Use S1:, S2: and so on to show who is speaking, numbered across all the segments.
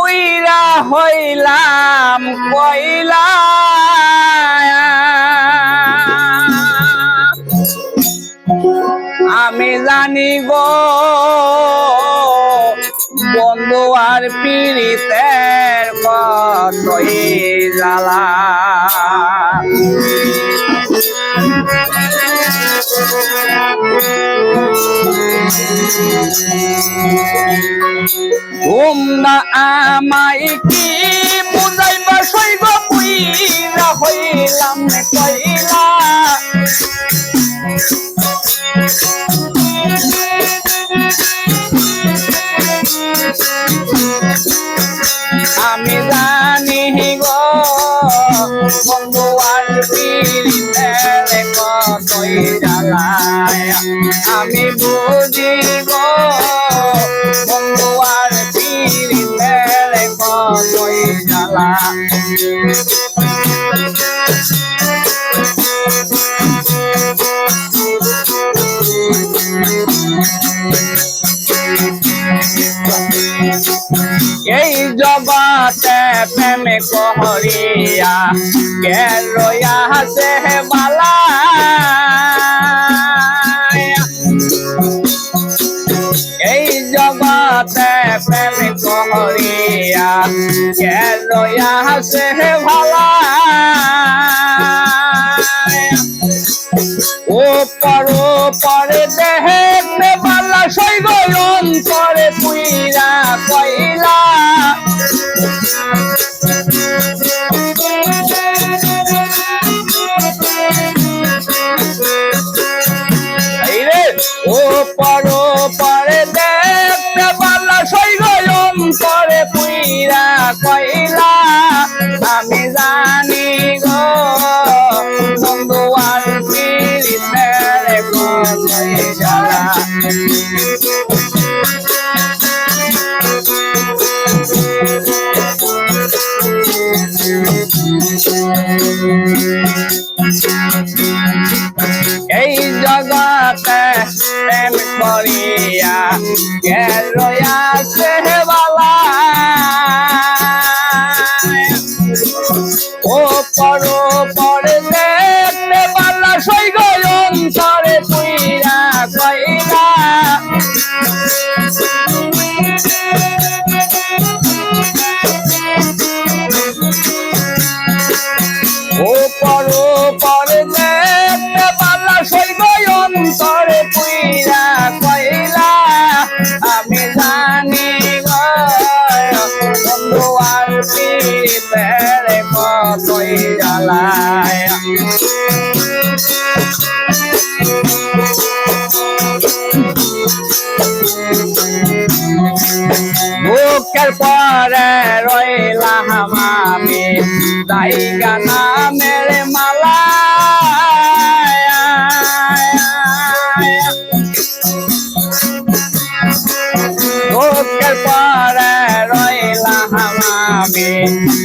S1: উইরা হইলাম কইলা আমি জানি গো বন্ধু আর পীড়িতের কতই জ্বালা। তোমরা আমায় কি বুঝাইবা প্রেমে কহরিয়া কে রয়া সে বালা এই জগতে প্রেমে কহরিয়া কে রয়া সে ভালা ও পরো পরে দেহে বালা সৈব অন্তরে পুইরা ও পরো, পরে দেখতে বালা সৈব অন্তরে পুইরা কইলা, আমি জানি গো, বন্ধু আর পীড়িতের কতই জ্বালা এই অন্তরে পুইরা কইলা আমি জানি বন্ধু আর বুকের পরে রইলাম আমি না বুকের পরে রইলাম আমি।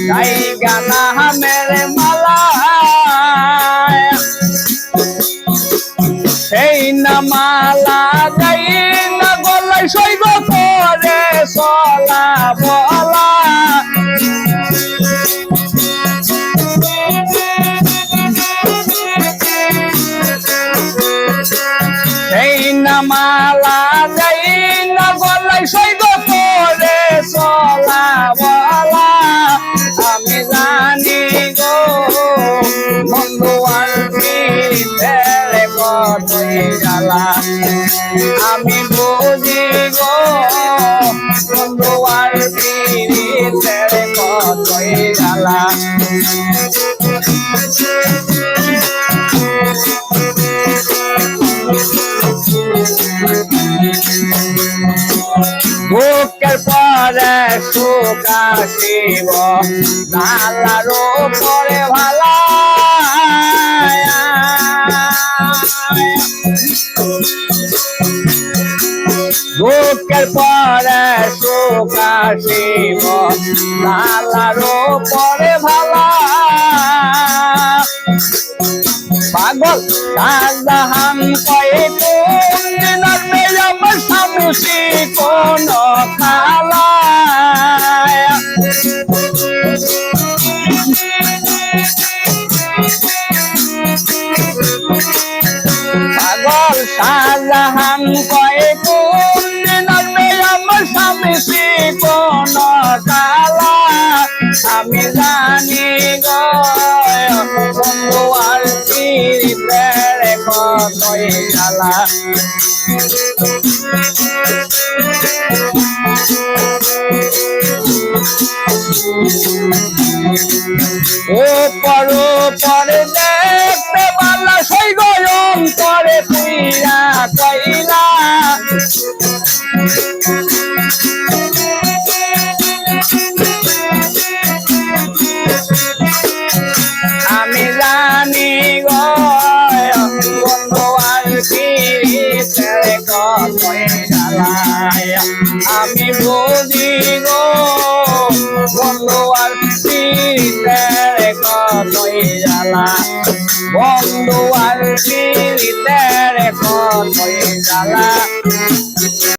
S1: তাই গানা মেরে মালা সেই না মালা যাই না গলাই সইব করে চলা বলা বুকের পরে সুখ আসিব নালার পরে ভালা বুকের পরে সুখ আসিব নালার পরে ভালা। পাগল শাহজাহান কয়ে কোন আমার সামনে স্বামী কোন খালা পাগল শাহজাহান কয়ে স্বামী কোন আমি জানি গো আর চিরিতের কতই জ্বালা ও পর, পরে, দেখতে পারলা সেই গয়ম করে তুইরা কইলা। বন্ধু আর ফিরিতে কতই জ্বালা।